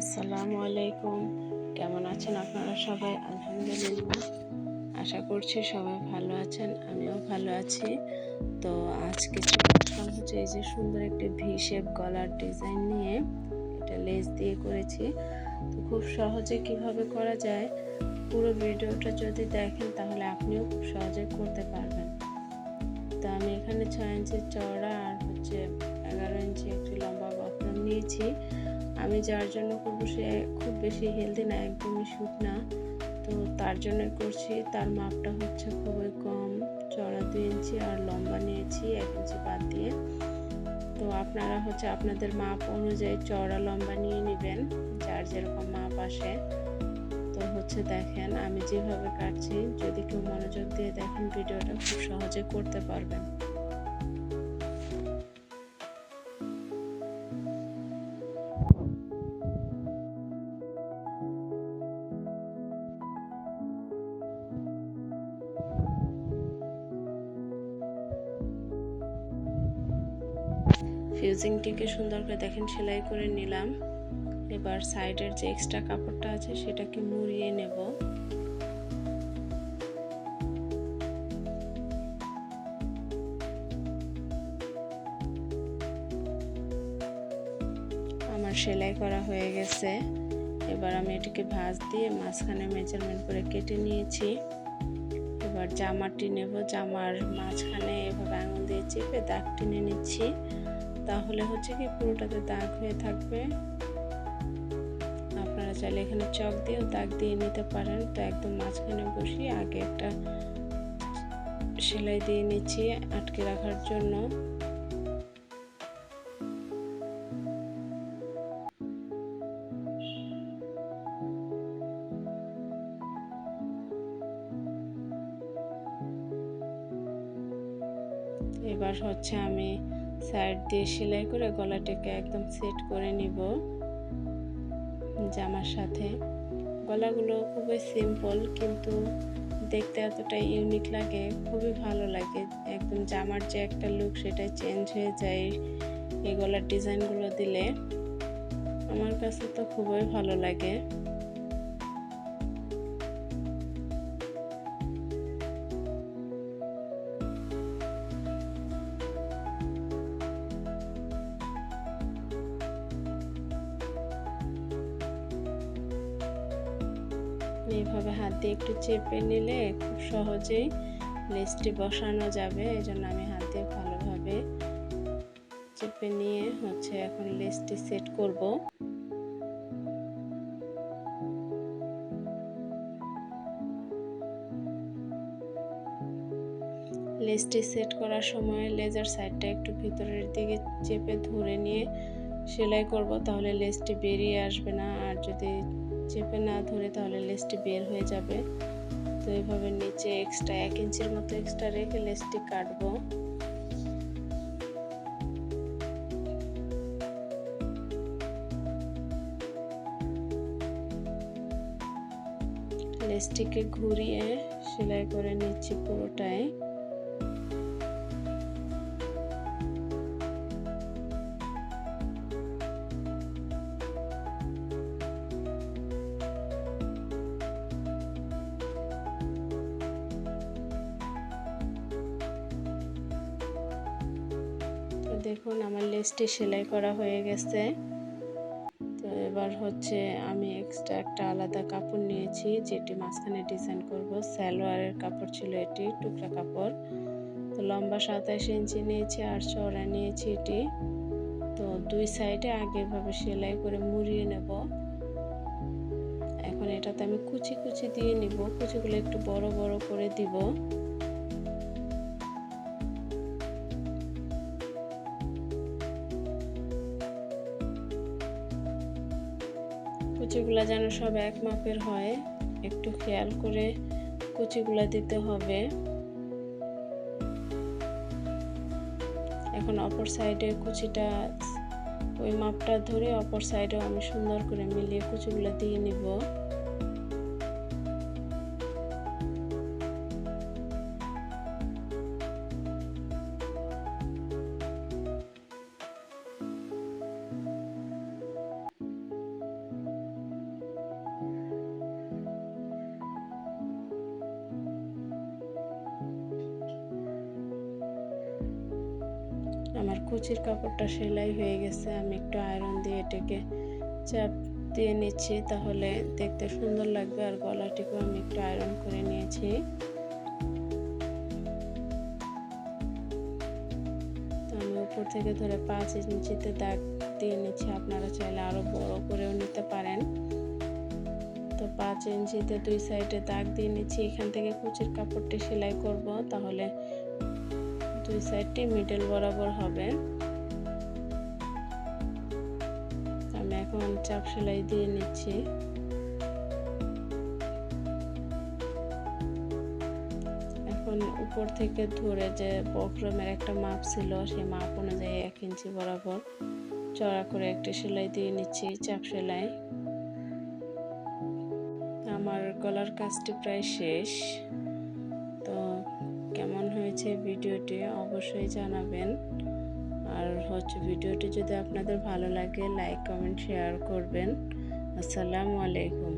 আসসালামু আলাইকুম। কেমন আছেন আপনারা সবাই? আলহামদুলিল্লাহ। আশা করছি সবাই ভালো আছেন, আমিও ভালো আছি। তো আজকে হচ্ছে এই যে সুন্দর একটি ভি শেপ গলার ডিজাইন নিয়ে। এটা লেস দিয়ে করেছি। তো খুব সহজে কীভাবে করা যায়? পুরো ভিডিওটা যদি দেখেন তাহলে আপনিও খুব সহজে করতে পারবেন। তো আমি এখানে ছয় ইঞ্চি চওড়া আর হচ্ছে এগারো ইঞ্চি একটি লম্বা বক্রম নিয়েছি। আমি যার জন্য করব সে খুব বেশি হেলদি না, একদমই শুট না। তো তার জন্য করছি। তার মাপটা হচ্ছে খুবই কম। চড়া দুই ইঞ্চি আর লম্বা নিয়েছি এক ইঞ্চি বাদ দিয়ে। তো আপনারা হচ্ছে আপনাদের মাপ অনুযায়ী চড়া লম্বা নিয়ে নেবেন। যার যেরকম মাপ আসে। তো হচ্ছে দেখেন, আমি যেভাবে কাটছি, যদি কেউ মনোযোগ দিয়ে দেখেন, ভিডিওটা খুব সহজে করতে পারবেন। ফিউজিংটিকে সুন্দর করে দেখেন, সেলাই করে নিলাম। এবার সাইডের যে এক্সট্রা কাপড়টা আছে, সেটাকে মুড়িয়ে নেব। আমার সেলাই করা হয়ে গেছে। এবার আমি এটিকে ভাঁজ দিয়ে মাঝখানে মেজারমেন্ট করে কেটে নিয়েছি। এবার জামাটি নেব। জামার মাঝখানে এভাবে আঙুল দিয়ে চেপে দাগ টেনে নিচ্ছি। তাহলে হচ্ছে কি পুরোটাতে দাগ হয়ে থাকবে। আপনারা চাইলে এখানে চক দিয়েও দাগ দিয়ে নিতে পারেন। তো একদম মাঝখানে বসিয়ে আগে একটা সেলাই দিয়ে নিচ্ছি আটকে রাখার জন্য। এবার হচ্ছে আমি সাইড দিয়ে সেলাই করে গলাটাকে একদম সেট করে নিব জামার সাথে। গলাগুলো খুবই সিম্পল কিন্তু দেখতে এতটা ইউনিক লাগে, খুবই ভালো লাগে। একদম জামার যে একটা লুক সেটা চেঞ্জ হয়ে যায় এই গলার ডিজাইনগুলো দিলে। আমার কাছে তো খুবই ভালো লাগে। এইভাবে হাত দিয়ে একটু চেপে নিলে খুব সহজেই লেসটি বসানো যাবে। এই জন্য আমি হাত দিয়ে ভালোভাবে চেপে নিয়ে হচ্ছে এখন লেসটি সেট করব। লেসটি সেট করার সময় লেজার সাইডটা একটু ভিতরের দিকে চেপে ধরে নিয়ে সেলাই করব, তাহলে লেসটি বেরিয়ে আসবে না। আর যদি চেপে না ধরে তাহলে লেসটি বের হয়ে যাবে। তো এভাবে নিচে এক্সট্রা এক ইঞ্চির মতো এক্সট্রা রেখে লেসটি কাটবো। লেসটিকে ঘুরিয়ে সেলাই করে নিচ্ছি পুরোটাই। দেখুন, আমার লেসটি সেলাই করা হয়ে গেছে। তো এবার হচ্ছে আমি এক্সট্রা একটা আলাদা কাপড় নিয়েছি, যেটি মাঝখানে ডিজাইন করব। সালোয়ারের কাপড় ছিল এটি, টুকরা কাপড়। তো লম্বা সাতাশ ইঞ্চি নিয়েছি, আর চড়া নিয়েছি এটি। তো দুই সাইডে আগেভাবে সেলাই করে মুড়িয়ে নেব। এখন এটাতে আমি কুচি কুচি দিয়ে নিব। কুচিগুলো একটু বড় বড় করে দিব। কুচিগুলা যেন সব এক মাপের হয়, একটু খেয়াল করে কুচিগুলা দিতে হবে। এখন অপর সাইডে কুচিটা, ওই মাপটা ধরে অপর সাইডে আমি সুন্দর করে মিলিয়ে কুচিগুলা দিয়ে নিব। কুচির কাপড়টা সেলাই হয়ে গেছে, আমি একটু আয়রন দিয়ে এটাকে চাপ দিয়ে নিচ্ছি, তাহলে দেখতে সুন্দর লাগবে। আর গলাটিকেও আমি একটু আয়রন করে নিয়েছি। আমি উপর থেকে ধরে পাঁচ ইঞ্চিতে দাগ দিয়ে নিচ্ছি, আপনারা চাইলে আরও বড় করেও নিতে পারেন। তো পাঁচ ইঞ্চিতে দুই সাইডে দাগ দিয়ে নিচ্ছি, এখান থেকে কুচির কাপড়টি সেলাই করব, তাহলে দুই সাইডটি মিডল বরাবর হবে। আমি এখন চাপ সেলাই দিয়ে নিচ্ছি। এখন উপর থেকে ধরে যে বক্রমের একটা মাপ ছিল, সেই মাপ অনুযায়ী এক ইঞ্চি বরাবর চড়া করে একটি সেলাই দিয়ে নিচ্ছি চাপ সেলাই। আমার গলার কাজটি প্রায় শেষ। কেমন ভিডিওটি অবশ্যই জানাবেন। আর হচ্ছে ভিডিওটি যদি আপনাদের ভালো লাগে লাইক কমেন্ট শেয়ার করবেন। আসসালামু আলাইকুম।